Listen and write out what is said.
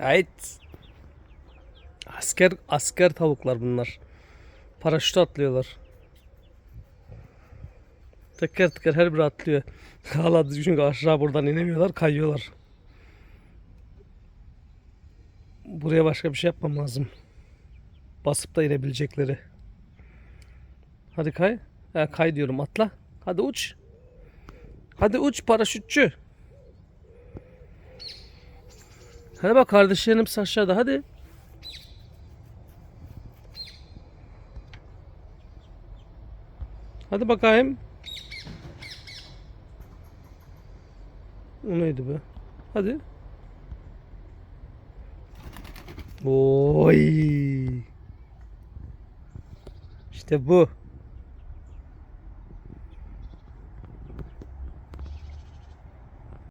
Evet. Asker asker tavuklar bunlar. Paraşüt atlıyorlar. Teker teker her biri atlıyor. Hala çünkü aşağı buradan inemiyorlar, kayıyorlar. Buraya başka bir şey yapmam lazım. Basıp da inebilecekleri. Hadi kay. Ha, kay diyorum atla. Hadi uç. Hadi uç paraşütçü. Hadi bak kardeşlerim hepsi aşağıda hadi. Hadi bakayım. O neydi be? Hadi. Oy. İşte bu.